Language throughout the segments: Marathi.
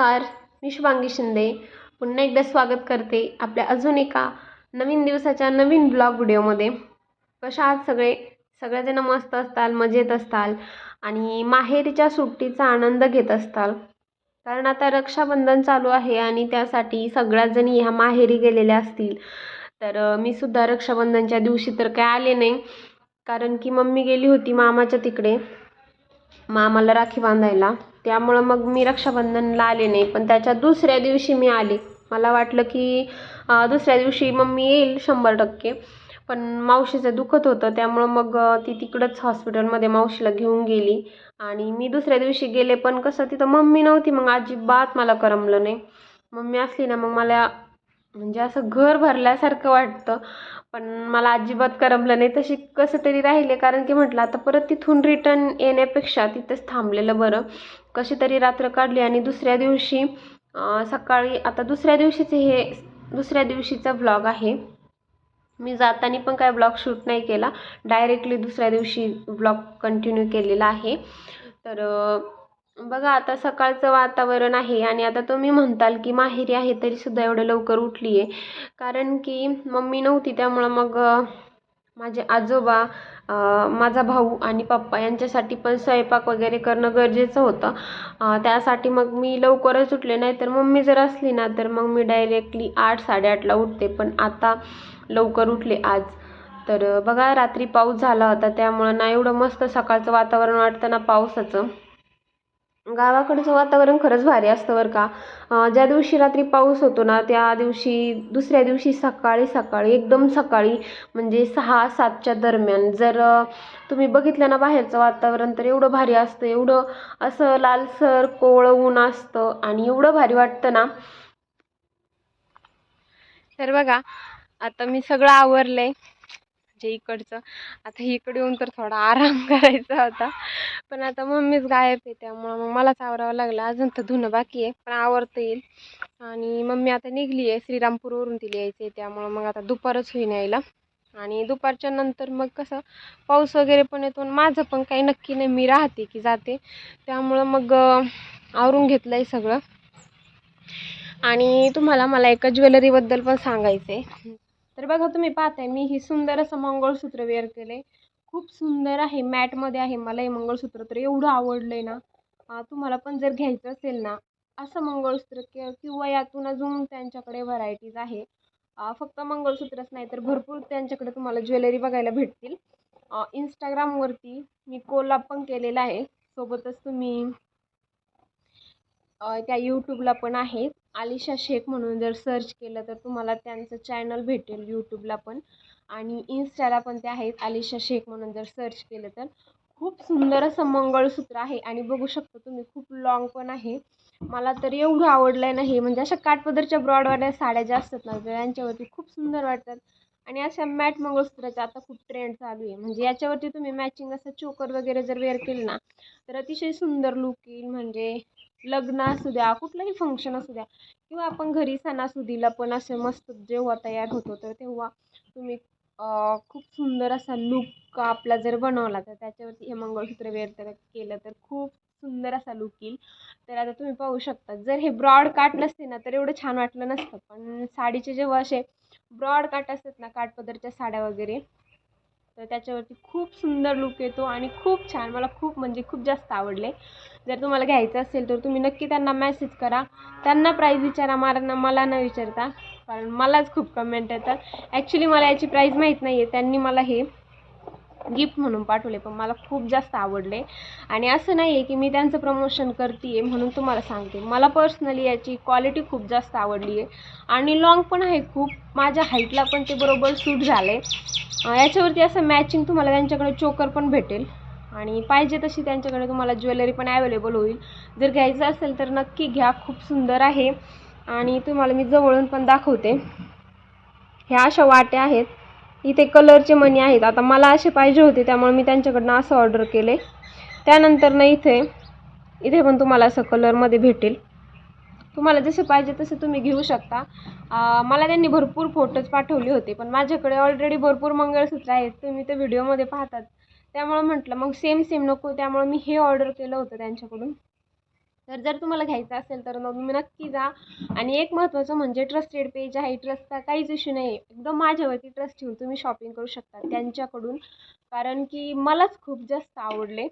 नमस्कार मी शुभांगी शिंदे. पुन्हा एकदा स्वागत करते आपल्या अजून एका नवीन दिवसाच्या नवीन ब्लॉग व्हिडिओमध्ये कशा आहात सगळे? सगळेजण मस्त असताल मजेत असताल आणि माहेरीच्या सुट्टीचा आनंद घेत असताल. कारण आता रक्षाबंधन चालू आहे आणि त्यासाठी सगळ्याच जणी ह्या माहेरी गेलेल्या असतील. तर मी सुद्धा रक्षाबंधनच्या दिवशी तर काय आले नाही. कारण की मम्मी गेली होती मामाच्या तिकडे मामाला राखी बांधायला. त्यामुळं मग मी रक्षाबंधनला आले नाही. पण त्याच्या दुसऱ्या दिवशी मी आले. मला वाटलं की दुसऱ्या दिवशी मम्मी येईल शंभर टक्के. पण मावशीचं दुखत होतं. त्यामुळं मग ती तिकडंच हॉस्पिटलमध्ये मावशीला घेऊन गेली. आणि मी दुसऱ्या दिवशी गेले पण कसं तिथं मम्मी नव्हती. मग अजिबात मला करमलं नाही. मम्मी असली ना मग मला म्हणजे असं घर भरल्यासारखं वाटतं. पण मला अजिबात करमलं नाही. तशी कसं तरी राहिले. कारण की म्हटलं आता परत तिथून रिटर्न येण्यापेक्षा तिथंच थांबलेलं बरं. कशी तरी रात्र काढली आणि दुसऱ्या दिवशी सकाळी आता दुसऱ्या दिवशीचे हे दुसऱ्या दिवशीचा ब्लॉग आहे. मी जाताना पण काय ब्लॉग शूट नाही केला. डायरेक्टली दुसऱ्या दिवशी ब्लॉग कंटिन्यू केलेला आहे. तर बघा आता सकाळचं वातावरण आहे आणि आता तुम्ही म्हणताल की माहेरी आहे तरीसुद्धा एवढं लवकर उठली आहे कारण की मम्मी नव्हती त्यामुळं मग माझे आजोबा माझा भाऊ आणि पप्पा यांच्यासाठी पण स्वयंपाक वगैरे करणं गरजेचं होतं. त्यासाठी मग मी लवकरच उठले. नाही तर मम्मी जर असली ना तर मग मी डायरेक्टली आठ साडेआठला उठते. पण आता लवकर उठले आज. तर बघा रात्री पाऊस झाला होता त्यामुळं ना एवढं मस्त सकाळचं वातावरण वाटतं ना पावसाचं. गावाकडचं वातावरण खरंच भारी असतं बरं का. ज्या दिवशी रात्री पाऊस होतो ना त्या दिवशी दुसऱ्या दिवशी सकाळी सकाळी एकदम सकाळी म्हणजे सहा सातच्या दरम्यान जर तुम्ही बघितलं ना बाहेरचं वातावरण तर एवढं भारी असतं एवढं असं लालसर कोवळं ऊन असतं आणि एवढं भारी वाटतं ना. तर बघा आता मी सगळं आवरलंय. म्हणजे इकडचं. आता इकडे येऊन तर थोडा आराम करायचा होता. पण आता मम्मीच गायब आहे त्यामुळं मग मलाच आवरावं लागलं. अजून तर धुणं बाकी आहे पण आवरता येईल. आणि मम्मी आता निघली आहे श्रीरामपूरवरून तिला यायचं आहे त्यामुळं मग आता दुपारच होईन यायला. आणि दुपारच्या नंतर मग कसं पाऊस वगैरे पण येतो आणि माझं पण काही नक्की नाही. मी राहते की जाते. त्यामुळं मग आवरून घेतलं आहे सगळं. आणि तुम्हाला मला एका ज्वेलरीबद्दल पण सांगायचं आहे तर बघा तुम्ही पाहताय मी ही सुंदर असं मंगळसूत्र वेअर केलं आहे खूप सुंदर आहे मॅटमध्ये आहे मला हे मंगळसूत्र तर एवढं आवडलं आहे ना तुम्हाला पण जर घ्यायचं असेल ना असं मंगळसूत्र कि किंवा यातून अजून त्यांच्याकडे व्हरायटीज आहे. फक्त मंगळसूत्रच नाही तर भरपूर त्यांच्याकडे तुम्हाला ज्वेलरी बघायला भेटतील. इंस्टाग्रामवरती मी कोलाब पण केलेला आहे. सोबतच तुम्ही त्या यूट्यूबला पण आहे. आलिशा शेख म्हणून जर सर्च केलं तर तुम्हाला त्यांचं चॅनल भेटेल यूट्यूबला पण. आणि इन्स्टाला पण ते आहेत आलिशा शेख म्हणून जर सर्च केलं तर. खूप सुंदर असं मंगळसूत्र आहे आणि बघू शकता तुम्ही खूप लॉंग पण आहे. मला तर एवढं आवडलं आहे ना हे म्हणजे अशा काठपदरच्या ब्रॉडवाल्या साड्या ज्या असतात ना त्यांच्यावरती खूप सुंदर वाटतात. आणि अशा मॅट मंगळसूत्राचा आता खूप ट्रेंड चालू आहे. म्हणजे याच्यावरती तुम्ही मॅचिंग असं चोकर वगैरे जर वेअर केलं ना तर अतिशय सुंदर लुक येईल. म्हणजे लग्न असू द्या कुठलंही फंक्शन असू द्या किंवा आपण घरी सणासुदीला पण असे मस्त जेव्हा तयार होतो तर तेव्हा तुम्ही खूप सुंदर असा लुक आपला जर बनवला तर त्याच्यावरती हे मंगळसूत्र वेअर तर केलं तर खूप सुंदर असा लुक येईल. तर आता तुम्ही पाहू शकता जर हे ब्रॉड काट नसते ना तर एवढं छान वाटलं नसतं. पण साडीचे जेव्हा असे ब्रॉड काट असतात ना काठपदरच्या साड्या वगैरे तर त्याच्यावरती खूप सुंदर लुक येतो आणि खूप छान. मला खूप म्हणजे खूप जास्त आवडले. जर तुम्हाला घ्यायचं असेल तर तुम्ही नक्की त्यांना मेसेज करा. त्यांना प्राईज विचारा मला मला न विचारता. कारण मलाच खूप कमेंट येतात. ॲक्च्युली मला याची प्राईज माहीत नाही आहे त्यांनी मला हे गिफ्ट म्हणून पाठवले पण मला खूप जास्त आवडले. आणि असं नाही आहे की मी त्यांचं प्रमोशन करते आहे म्हणून तुम्हाला सांगते. मला पर्सनली याची क्वालिटी खूप जास्त आवडली आहे आणि लॉंग पण आहे खूप. माझ्या हाईटला पण ते बरोबर सूट झाले. याच्यावरती असं मॅचिंग तुम्हाला त्यांच्याकडे चोकर पण भेटेल. आणि पाहिजे तशी त्यांच्याकडे तुम्हाला ज्वेलरी पण ॲवेलेबल होईल. जर घ्यायचं असेल तर नक्की घ्या. खूप सुंदर आहे. आणि तुम्हाला मी जवळून पण दाखवते. ह्या अशा वाट्या आहेत. इथे कलरचे मणी आहेत. आता मला असे पाहिजे होते त्यामुळे मी त्यांच्याकडनं असं ऑर्डर केले. त्यानंतर ना इथे इथे पण तुम्हाला असं कलरमध्ये भेटेल. तुम्हाला जसे पाहिजे तसे तुम्ही घेऊ शकता. मला त्यांनी भरपूर फोटोज पाठवले होते पण माझ्याकडे ऑलरेडी भरपूर मंगळसूत्र आहेत. तुम्ही ते व्हिडिओमध्ये पाहतात. त्यामुळं म्हटलं मग सेम सेम नको. त्यामुळं मी हे ऑर्डर केलं होतं त्यांच्याकडून. तर जर तुम्हाला घ्यायचं असेल तर मग तुम्ही नक्की जा. आणि एक महत्त्वाचं म्हणजे ट्रस्टेड पेज आहे. ट्रस्टचा काहीच इश्यू नाही एकदम माझ्यावरती ट्रस्ट ठेवून तुम्ही शॉपिंग करू शकता त्यांच्याकडून. कारण की मलाच खूप जास्त आवडले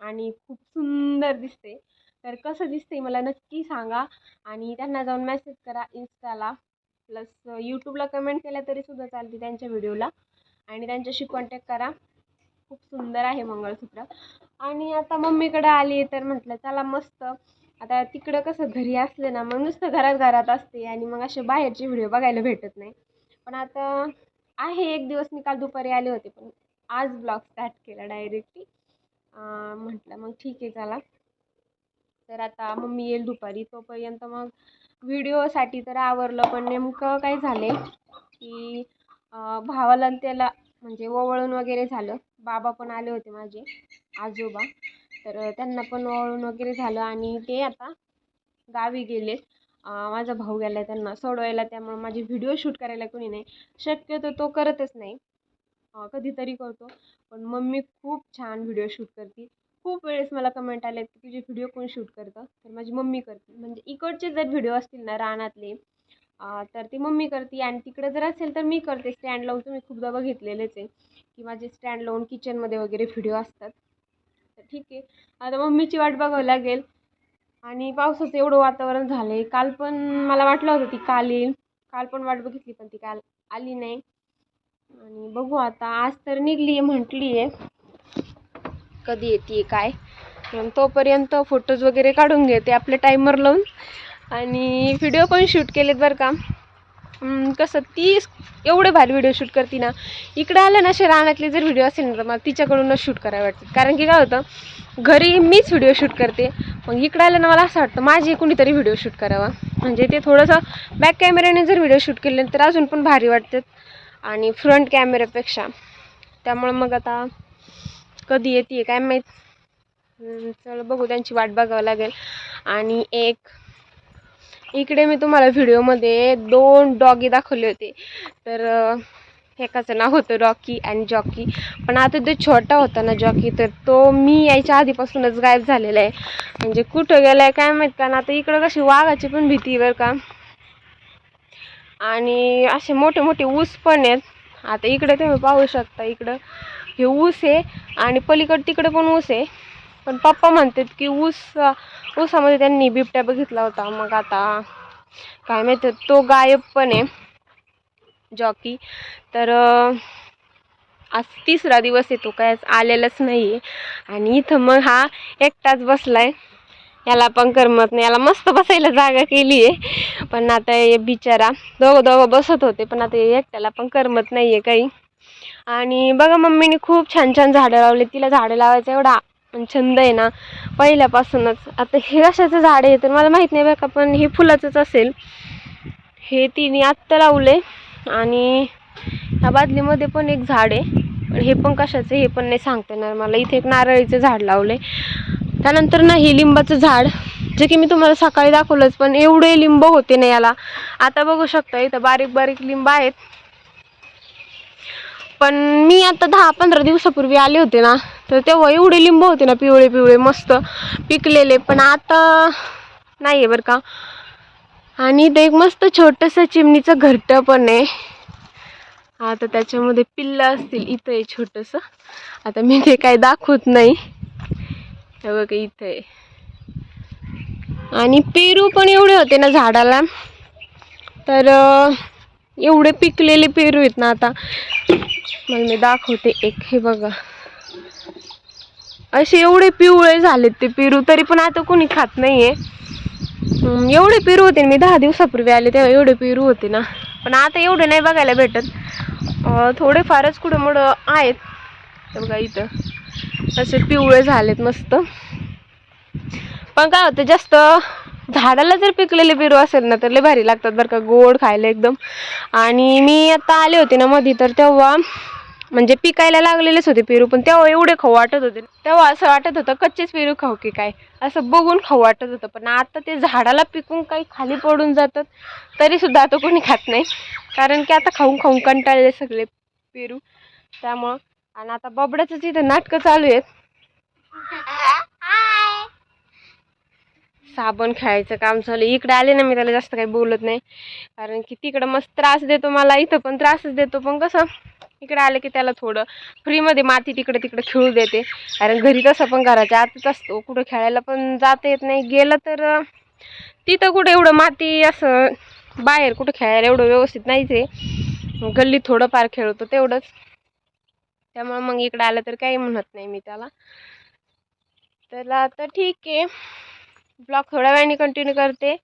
आणि खूप सुंदर दिसते. तर कसं दिसते मला नक्की सांगा. आणि त्यांना जाऊन मेसेज करा इन्स्टाला प्लस यूट्यूबला कमेंट केल्या तरीसुद्धा चालते त्यांच्या व्हिडिओला आणि त्यांच्याशी कॉन्टॅक्ट करा. खूप सुंदर आहे मंगळसूत्र. आणि आता मम्मीकडे आली तर म्हटलं चला मस्त. आता तिकडं कसं घरी असले ना मग नुसतं घरात घरात असते आणि मग असे बाहेरचे व्हिडिओ बघायला भेटत नाही. पण आता आहे एक दिवस मी काल दुपारी आले होते पण आज ब्लॉग स्टार्ट केला डायरेक्टली म्हटलं मग ठीक आहे चला. तर आता मम्मी येईल दुपारी तोपर्यंत मग व्हिडिओसाठी तर आवरलं पण नेमकं काय झालं की भावाला त्याला म्हणजे ओवळून वगैरे झालं. बाबा पण आले होते माझे आजोबा. तर त्यांना पण वळून वगैरे झालं आणि ते आता गावी गेले. माझा भाऊ गेला त्यांना सोडवायला त्यामुळे माझे व्हिडिओ शूट करायला कोणी नाही. शक्यतो तो करतच नाही. कधीतरी करतो. पण मम्मी खूप छान व्हिडिओ शूट करते. खूप वेळेस मला कमेंट आले की तुझे व्हिडिओ कोण शूट करतं? तर माझी मम्मी करते. म्हणजे इकडचे जर व्हिडिओ असतील ना रानातले तर ती मम्मी करते. आणि तिकडे जर असेल तर मी करते. स्टँड लावून तुम्ही खूपदा बघितलेलेच आहे. की माझे स्टँड लावून किचनमध्ये वगैरे व्हिडिओ असतात. तर ठीक आहे. आता मम्मीची वाट बघावं लागेल. आणि पावसाचं एवढं वातावरण झालं आहे काल पण मला वाटलं होतं ती काल येईल. काल पण वाट बघितली पण ती काल आली नाही. आणि बघू आता. आज तर निघली आहे म्हटली आहे कधी येते काय? तोपर्यंत फोटोज वगैरे काढून घेते आपले टायमर लावून. आणि व्हिडिओ पण शूट केलेत बरं का. कसं ती एवढे भारी व्हिडिओ शूट करते ना इकडं आलं ना असे रानातले जर व्हिडिओ असेल ना तर मला तिच्याकडूनच शूट करायला वाटते. कारण की काय होतं घरी मीच व्हिडिओ शूट करते. मग इकडं आलं ना मला असं वाटतं माझी कुणीतरी व्हिडिओ शूट करावा. म्हणजे ते थोडंसं बॅक कॅमेऱ्याने जर व्हिडिओ शूट केले तर अजून पण भारी वाटतात. आणि फ्रंट कॅमेऱ्यापेक्षा त्यामुळं मग आता कधी येते काय माहीत. चल बघू त्यांची वाट बघावं लागेल. आणि एक इकडे मी तुम्हाला व्हिडिओमध्ये दोन डॉगी दाखवले होते. तर एकाचं नाव होतं रॉकी आणि जॉकी पण आता जो छोटा होता ना जॉकी तर तो मी यायच्या आधीपासूनच गायब झालेला आहे. म्हणजे कुठं गेलाय काय माहीत कारण आता इकडं कशी वाघाची पण भीती बरं का. आणि असे मोठे मोठे ऊस पण आहेत. आता इकडे तुम्ही पाहू शकता इकडं हे ऊस आहे आणि पलीकडं तिकडे पण ऊस आहे. पण पप्पा म्हणतात की ऊस ऊसामध्ये त्यांनी बिबट्या बघितला होता. मग आता काय माहिती तो गायब पण आहे जॉकी. तर आज तिसरा दिवस आहे तो काय आज आलेलाच नाही आहे आणि इथं मग हा एकटाच बसलाय. याला पण करमत नाही. याला मस्त बसायला जागा केली आहे पण आता हे बिचारा दोघं दोघं बसत होते पण आता एकट्याला पण करमत नाही आहे काही. आणि बघा मम्मीने खूप छान छान झाडं लावले. तिला झाडं लावायचा एवढा छंद आहे ना पहिल्यापासूनच. आता हे कशाचं झाड आहे तर मला माहीत नाही बरं का पण हे फुलाचंच असेल. हे तिने आत्ता लावले आणि ह्या बादलीमध्ये पण एक झाड आहे. पण हे पण कशाचं हे पण नाही सांगता येणार मला. इथे एक नारळीचं झाड लावले त्यानंतर ना हे लिंबाचं झाड. जे की मी तुम्हाला सकाळी दाखवलंच पण एवढे लिंब होते ना याला. आता बघू शकता इथं बारीक बारीक लिंब आहेत. पण मी आता दहा पंधरा दिवसापूर्वी आले होते ना. तर तेव्हा एवढे लिंब होते ना पिवळे पिवळे मस्त पिकलेले. पण आता नाही आहे बरं का. आणि ते एक मस्त छोटंसं चिमणीचं घरटं पण आहे. आता त्याच्यामध्ये पिल्लं असतील इथं आहे छोटंसं. आता मी ते काय दाखवत नाही. हे बघा इथं आहे आणि पेरू पण एवढे होते ना झाडाला. तर एवढे पिकलेले पेरू आहेत ना आता. मला मी दाखवते एक हे बघा. असे एवढे पिवळे झालेत ते पेरू तरी पण आता कोणी खात नाहीये. एवढे पेरू होते ना, मी दहा दिवसापूर्वी आले तेव्हा एवढे पेरू होते ना. पण आता एवढे नाही बघायला भेटत. थोडेफारच थोडे फारच कुठं मुडं आहेत बघा इथं. असे पिवळे झालेत मस्त. पण काय होतं जास्त झाडाला जर पिकलेले पेरू असेल ना तर लय भारी लागतात बरं का गोड खायला एकदम. आणि मी आता आले होते ना मधी तर तेव्हा म्हणजे पिकायला लागलेलेच होते पेरू पण तेव्हा एवढे खाऊ वाटत होते. तेव्हा असं वाटत होतं कच्चेच पेरू खाऊ की काय? असं बघून खाऊ वाटत होतं पण आता ते झाडाला पिकून काही खाली पडून जातात तरी सुद्धा आता कोणी खात नाही. कारण की आता खाऊन खाऊन कंटाळले सगळे पेरू. त्यामुळं आणि आता बबड्याचंच इथं नाटकं चालू आहेत. साबण खेळायचं काम चालू इकडे आले ना मी त्याला जास्त काही बोलत नाही. कारण की तिकडं मस्त त्रास देतो मला इथं पण त्रासच देतो पण कसं? इकडे आलं की त्याला थोडं फ्रीमध्ये माती तिकडे तिकडे खेळू देते. कारण घरी तसं पण घराच्या आतच असतो. कुठं खेळायला पण जाता येत नाही. गेलं तर तिथं कुठं एवढं माती असं बाहेर कुठं खेळायला एवढं व्यवस्थित नाहीच आहे. गल्लीत थोडंफार खेळतो तेवढंच. त्यामुळे मग इकडे आलं तर काही म्हणत नाही मी त्याला. त्याला आता ठीक आहे. ब्लॉग थोड्या वेळाने कंटिन्यू करते.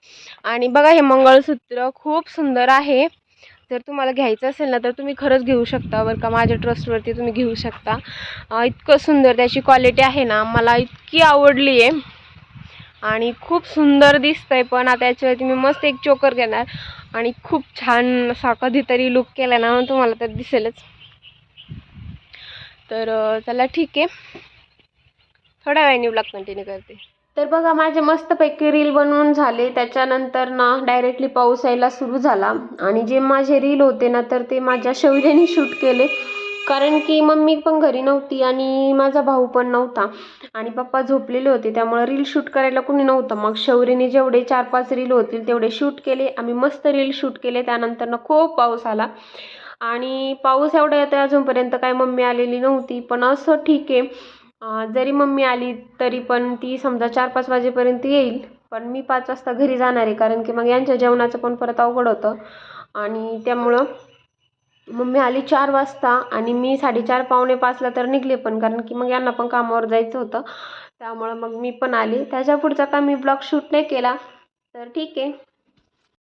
आणि बघा हे मंगळसूत्र खूप सुंदर आहे. जर तुम्हाला घ्यायचं असेल ना तर तुम्ही खरंच घेऊ शकता. बरं का माझ्या ट्रस्टवरती तुम्ही घेऊ शकता. इतकं सुंदर त्याची क्वालिटी आहे ना मला इतकी आवडली आहे. आणि खूप सुंदर दिसतंय पण आता याच्यावरती मी मस्त एक चोकर घेणार. आणि खूप छान असा कधीतरी लुक केला ना तुम्हाला तर दिसेलच. तर चला ठीक आहे. थोड्या वेळाने ब्लॉग कंटिन्यू करते. तर बघा माझे मस्तपैकी रील बनवून झाले. त्याच्यानंतर ना डायरेक्टली पाऊस यायला सुरू झाला. आणि जे माझे रील होते ना तर ते माझ्या शौर्याने शूट केले. कारण की मम्मी पण घरी नव्हती आणि माझा भाऊ पण नव्हता. आणि पप्पा झोपलेले होते त्यामुळे रील शूट करायला कोणी नव्हतं. मग शौर्यने जेवढे चार पाच रील होतील तेवढे शूट केले. आम्ही मस्त रील शूट केले. त्यानंतर ना खूप पाऊस आला. आणि पाऊस एवढा येतो अजूनपर्यंत काय मम्मी आलेली नव्हती. पण असं ठीक आहे. जरी मम्मी आली तरी पण ती समजा चार पाच वाजेपर्यंत येईल पण मी पाच वाजता घरी जाणार आहे कारण की मग यांच्या जेवणाचं पण परत अवघड होतं. आणि त्यामुळं मम्मी आली चार वाजता आणि मी साडेचार पावणे पाचला तर निघले पण कारण की मग यांना पण कामावर जायचं होतं. त्यामुळं मग मी पण आली. त्याच्या पुढचा का मी ब्लॉग शूट नाही केला. तर ठीक आहे.